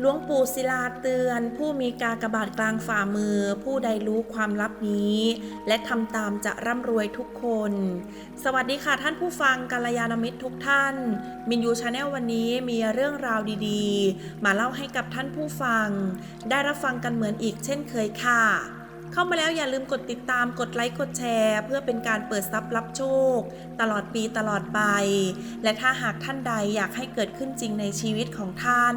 หลวงปู่ศิลาเตือน ผู้มีกากบาทกลางฝ่ามือ ผู้ใดรู้ความลับนี้ และทำตามจะร่ำรวยทุกคน สวัสดีค่ะท่านผู้ฟังกัลยาณมิตรทุกท่าน มินยูชาแนลวันนี้มีเรื่องราวดีๆ มาเล่าให้กับท่านผู้ฟัง ได้รับฟังกันเหมือนอีกเช่นเคยค่ะเข้ามาแล้วอย่าลืมกดติดตามกดไลค์กดแชร์ เพื่อเป็นการเปิดทรัพย์รับโชค ตลอดปีตลอดไป และถ้าหากท่านใดอยากให้เกิดขึ้นจริงในชีวิตของท่าน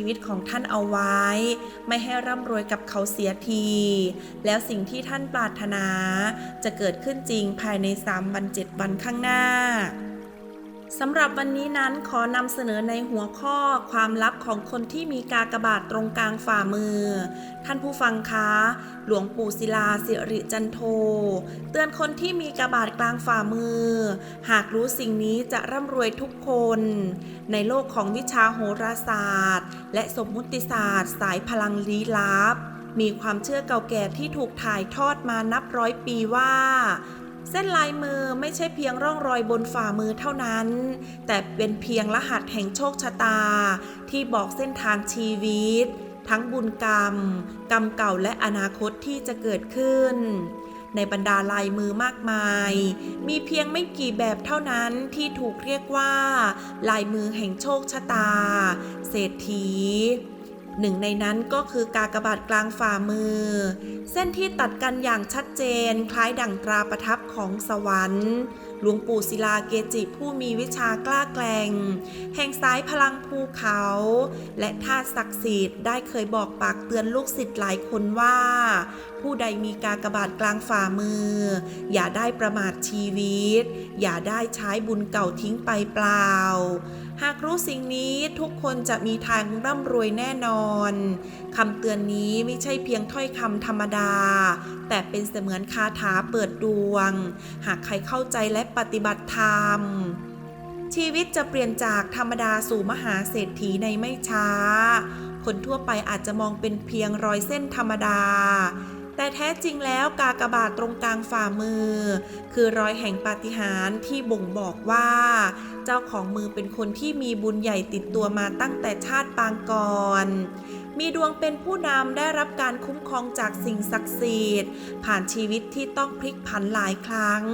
ีวิตของท่านเอาไว้ ไม่ให้ร่ำรวยกับเขาเสียที แล้วสิ่งที่ท่านปรารถนา จะเกิดขึ้นจริงภายใน 3 วัน 7 วันข้างหน้า สำหรับวันนี้นั้นขอนำเสนอในหัวข้อความลับของคนที่มีกากบาทตรงกลางฝ่ามือ ท่านผู้ฟังคะ หลวงปู่ศิลาสิริจันโท เตือนคนที่มีกากบาทกลางฝ่ามือ หากรู้สิ่งนี้จะร่ำรวยทุกคน ในโลกของวิชาโหราศาสตร์ และสมมุติศาสตร์ สายพลังลี้ลับ มีความเชื่อเก่าแก่ที่ถูกถ่ายทอดมานับร้อยปีว่า เส้นลายมือไม่ใช่เพียงร่องรอยบนฝ่ามือเท่านั้น แต่เป็นเพียงรหัสแห่งโชคชะตา ที่บอกเส้นทางชีวิต ทั้งบุญกรรม กรรมเก่าและอนาคตที่จะเกิดขึ้น ในบรรดาลายมือมากมาย มีเพียงไม่กี่แบบเท่านั้นที่ถูกเรียกว่า ลายมือแห่งโชคชะตา เศรษฐี หนึ่งในนั้นก็คือกากบาทกลางฝ่ามือ เส้นที่ตัดกันอย่างชัดเจนคล้ายดั่งตราประทับของสวรรค์ หลวงปู่ศิลาเกจิผู้มีวิชากล้าแกล่ง แห่งสายพลังภูเขา และธาตุศักดิ์สิทธิ์ได้เคยบอกปากเตือนลูกศิษย์หลายคนว่า ผู้ใดมีกากบาทกลางฝ่ามือ อย่าได้ประมาทชีวิต อย่าได้ใช้บุญเก่าทิ้งไปเปล่า หากรู้สิ่งนี้ทุกคนจะมีทางร่ำรวยแน่นอนคำเตือนนี้ไม่ใช่เพียงถ้อยคำธรรมดา แต่เป็นเสมือนคาถาเปิดดวง หากใครเข้าใจและปฏิบัติธรรม ชีวิตจะเปลี่ยนจากธรรมดาสู่มหาเศรษฐีในไม่ช้า คนทั่วไปอาจจะมองเป็นเพียงรอยเส้นธรรมดา แต่แท้จริงแล้วกากบาทตรงกลางฝ่ามือ คือรอยแห่งปาฏิหาริย์ที่บ่งบอกว่า เจ้าของมือเป็นคนที่มีบุญใหญ่ติดตัวมาตั้งแต่ชาติปางก่อน มีดวงเป็นผู้นำได้รับการคุ้มครองจากสิ่งศักดิ์สิทธิ์ผ่านชีวิตที่ต้องพลิกผันหลายครั้ง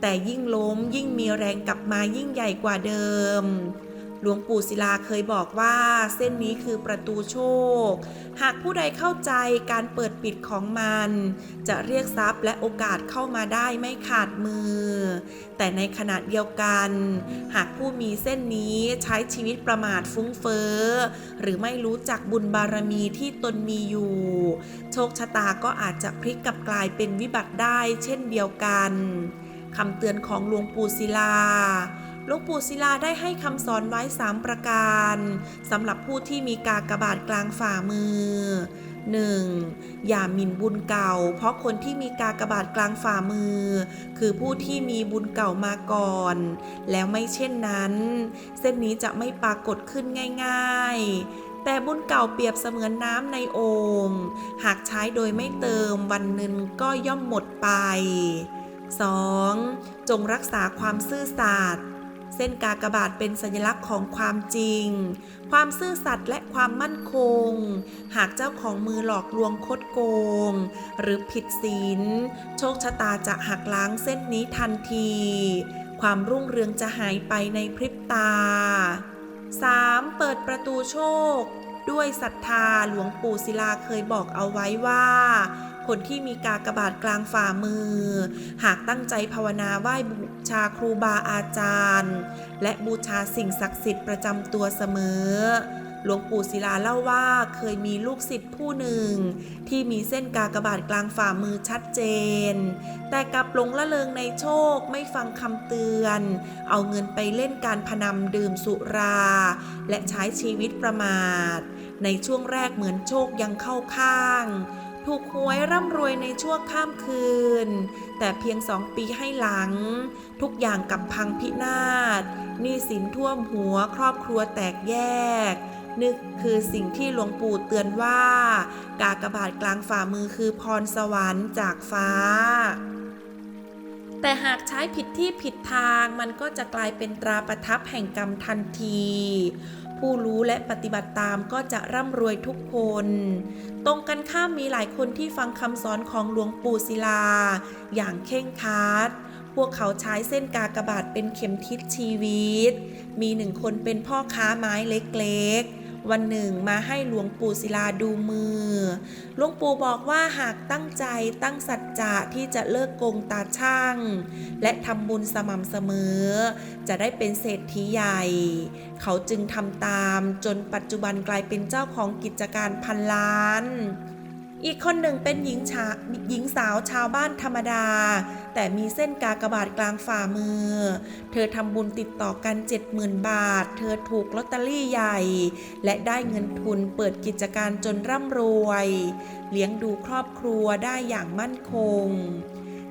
แต่ยิ่งล้มยิ่งมีแรงกลับมายิ่งใหญ่กว่าเดิม หลวงปู่ศิลาเคยบอกว่าเส้นนี้คือประตูโชค หากผู้ใดเข้าใจการเปิดปิดของมัน จะเรียกทรัพย์และโอกาสเข้ามาได้ไม่ขาดมือ แต่ในขณะเดียวกัน หากผู้มีเส้นนี้ใช้ชีวิตประมาทฟุ้งเฟ้อ หรือไม่รู้จักบุญบารมีที่ตนมีอยู่ โชคชะตาก็อาจจะพลิกกลับกลายเป็นวิบัติได้เช่นเดียวกันคำเตือนของหลวงปู่ศิลา หลวงปู่ศิลาได้ให้คำสอนไว้ 3 ประการสำหรับผู้ที่มีกากบาทกลางฝ่ามือ 1. อย่าหมิ่นบุญเก่า เพราะคนที่มีกากบาทกลางฝ่ามือ คือผู้ที่มีบุญเก่ามาก่อน แล้วไม่เช่นนั้น เส้นนี้จะไม่ปรากฏขึ้นง่ายๆแต่บุญเก่าเปรียบเสมือนน้ำในโอ่งหากใช้โดยไม่เติมวันหนึ่งก็ย่อมหมดไป 2. จงรักษาความซื่อสัตย์ เส้นกากบาทเป็นสัญลักษณ์ของความจริง ความซื่อสัตย์และความมั่นคง หากเจ้าของมือหลอกลวงคดโกง หรือผิดศีล โชคชะตาจะหักล้างเส้นนี้ทันที ความรุ่งเรืองจะหายไปในพริบตา 3. เปิดประตูโชค ด้วยศรัทธาหลวงปู่ศิลาเคยบอกเอาไว้ว่า คนที่มีกากบาทกลางฝ่ามือ หากตั้งใจภาวนาไหว้บูชาครูบาอาจารย์ และบูชาสิ่งศักดิ์สิทธิ์ประจำตัวเสมอ หลวงปู่ศิลาเล่าว่าเคยมีลูกศิษย์ผู้หนึ่ง ที่มีเส้นกากบาทกลางฝ่ามือชัดเจน แต่กลับหลงละเลงในโชคไม่ฟังคำเตือน เอาเงินไปเล่นการพนันดื่มสุรา และใช้ชีวิตประมาท ในช่วงแรกเหมือนโชคยังเข้าข้าง ถูกหวยร่ำรวยในชั่วข้ามคืน แต่เพียงสองปีให้หลัง ทุกอย่างกับพังพินาศหนี้สินท่วมหัวครอบครัวแตกแยก นึกคือสิ่งที่หลวงปู่เตือนว่า กากบาทกลางฝ่ามือคือพรสวรรค์จากฟ้าแต่หากใช้ผิดที่ผิดทางมันก็จะกลายเป็นตราประทับแห่งกรรมทันที ผู้รู้และปฏิบัติตามก็จะร่ำรวยทุกคน ตรงกันข้ามมีหลายคนที่ฟังคำสอนของหลวงปู่ศิลา อย่างเข่งครัดพวกเขาใช้เส้นกากบาทเป็นเข็มทิศชีวิต มีหนึ่งคนเป็นพ่อค้าไม้เล็กๆ วันหนึ่งมาให้หลวงปู่ศิลาดูมือ หลวงปู่บอกว่าหากตั้งใจตั้งสัจจะที่จะเลิกโกงตาช่าง และทำบุญสม่ำเสมอ จะได้เป็นเศรษฐีใหญ่ เขาจึงทำตามจนปัจจุบันกลายเป็นเจ้าของกิจการพันล้าน อีกคนหนึ่งเป็นหญิงชาหญิงสาวชาวบ้านธรรมดา แต่มีเส้นกากบาทกลางฝ่ามือ เธอทำบุญติดต่อกัน 70,000 บาท เธอถูกลอตเตอรี่ใหญ่ และได้เงินทุนเปิดกิจการจนร่ำรวย เลี้ยงดูครอบครัวได้อย่างมั่นคง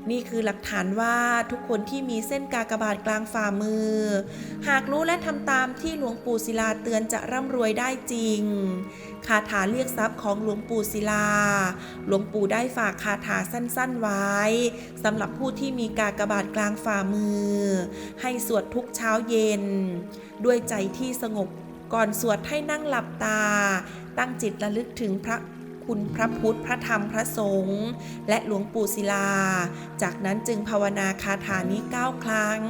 นี่คือหลักฐานว่าทุกคนที่มีเส้นกากบาทกลางฝ่ามือ หากรู้และทำตามที่หลวงปู่ศิลาเตือนจะร่ำรวยได้จริง คาถาเรียกทรัพย์ของหลวงปู่ศิลา หลวงปู่ได้ฝากคาถาสั้นๆไว้สำหรับผู้ที่มีกากบาทกลางฝ่ามือ ให้สวดทุกเช้าเย็น ด้วยใจที่สงบก่อนสวดให้นั่งหลับตา ตั้งจิตระลึกถึงพระ คุณพระพุทธ พระธรรม พระสงฆ์ และหลวงปู่ศิลา จากนั้นจึงภาวนาคาถานี้เก้าครั้ง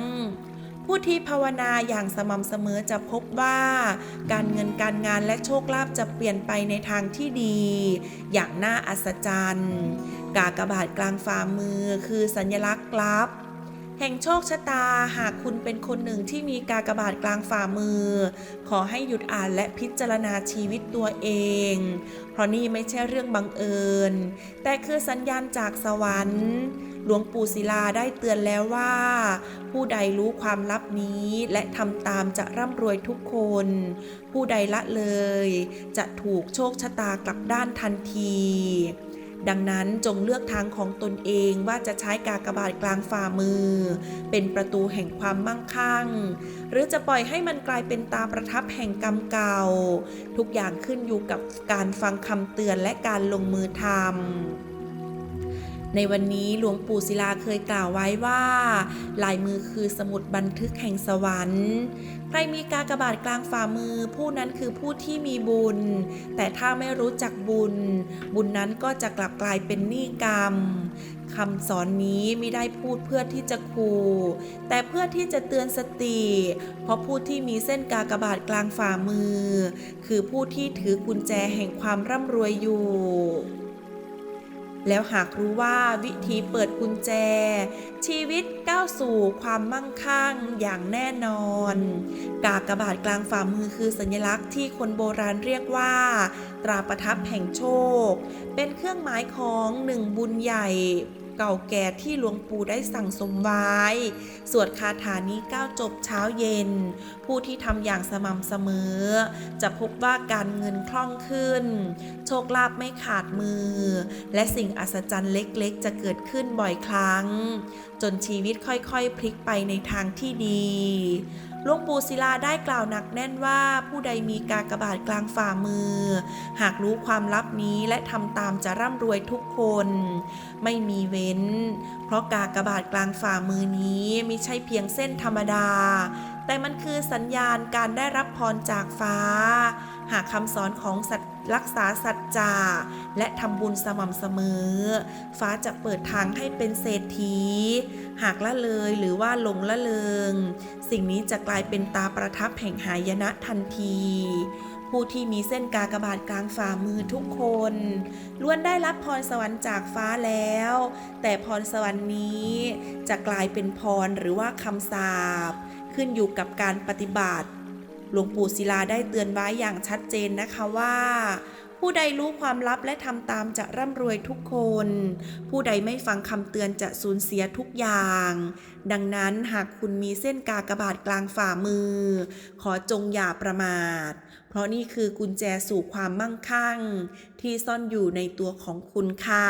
ผู้ที่ภาวนาอย่างสม่ำเสมอจะพบว่า การเงินการงานและโชคลาภจะเปลี่ยนไปในทางที่ดี อย่างน่าอัศจรรย์ กากบาทกลางฝ่ามือคือสัญลักษณ์ลับ แห่งโชคชะตาหากคุณเป็นคนหนึ่งที่มีกากบาทกลางฝ่ามือ ขอให้หยุดอ่านและพิจารณาชีวิตตัวเองเพราะนี่ไม่ใช่เรื่องบังเอิญ แต่คือสัญญาณจากสวรรค์ หลวงปู่ศิลาได้เตือนแล้วว่า ผู้ใดรู้ความลับนี้และทำตามจะร่ำรวยทุกคน ผู้ใดละเลย จะถูกโชคชะตากลับด้านทันที ดังนั้นจงเลือกทางของตนเองว่าจะใช้กากบาทกลางฝ่ามือ เป็นประตูแห่งความมั่งคั่ง หรือจะปล่อยให้มันกลายเป็นตาประทับแห่งกรรมเก่า ทุกอย่างขึ้นอยู่กับการฟังคำเตือนและการลงมือทำ ในวันนี้หลวงปู่ศิลาเคยกล่าวไว้ว่า ลายมือคือสมุดบันทึกแห่งสวรรค์ ใครมีกากบาทกลางฝ่ามือ ผู้นั้นคือผู้ที่มีบุญ แต่ถ้าไม่รู้จักบุญ บุญนั้นก็จะกลับกลายเป็นหนี้กรรมคำสอนนี้ไม่ได้พูดเพื่อที่จะขู่แต่เพื่อที่จะเตือนสติ เพราะผู้ที่มีเส้นกากบาทกลางฝ่ามือ คือผู้ที่ถือกุญแจแห่งความร่ำรวยอยู่ แล้วหากรู้ว่าวิธีเปิดกุญแจ ชีวิตก้าวสู่ความมั่งคั่งอย่างแน่นอน กากบาทกลางฝ่ามือคือสัญลักษณ์ที่คนโบราณเรียกว่า ตราประทับแห่งโชค เป็นเครื่องหมายของหนึ่งบุญใหญ่ เก่าแก่ที่หลวงปู่ได้สั่งสมไว้ สวดคาถานี้ก้าวจบเช้าเย็น ผู้ที่ทำอย่างสม่ำเสมอ จะพบว่าการเงินคล่องขึ้น โชคลาภไม่ขาดมือ และสิ่งอัศจรรย์เล็กๆ จะเกิดขึ้นบ่อยครั้ง จนชีวิตค่อยๆ พลิกไปในทางที่ดี หลวงปู่ศิลาได้กล่าวหนักแน่นว่าผู้ใดมีกากบาทกลางฝ่ามือ หากรู้ความลับนี้และทำตามจะร่ำรวยทุกคน ไม่มีเว้น เพราะกากบาทกลางฝ่ามือนี้ไม่ใช่เพียงเส้นธรรมดา แต่มันคือสัญญาณการได้รับพรจากฟ้า หากคำสอนของสัตว์รักษาสัจจาและทำบุญสม่ำเสมอ ฟ้าจะเปิดทางให้เป็นเศรษฐี หากละเลยหรือว่าหลงละเลง สิ่งนี้จะกลายเป็นตาประทับแห่งหายนะทันที ผู้ที่มีเส้นกากบาทกลางฝ่ามือทุกคนล้วนได้รับพรสวรรค์จากฟ้าแล้ว แต่พรสวรรค์นี้จะกลายเป็นพรหรือว่าคำสาปขึ้นอยู่กับการปฏิบัติ หลวงปู่ศิลาได้เตือนไว้อย่างชัดเจนนะคะว่า ผู้ใดรู้ความลับและทำตามจะร่ำรวยทุกคน ผู้ใดไม่ฟังคำเตือนจะสูญเสียทุกอย่าง ดังนั้นหากคุณมีเส้นกากบาทกลางฝ่ามือ ขอจงอย่าประมาท เพราะนี่คือกุญแจสู่ความมั่งคั่ง ที่ซ่อนอยู่ในตัวของคุณค่ะ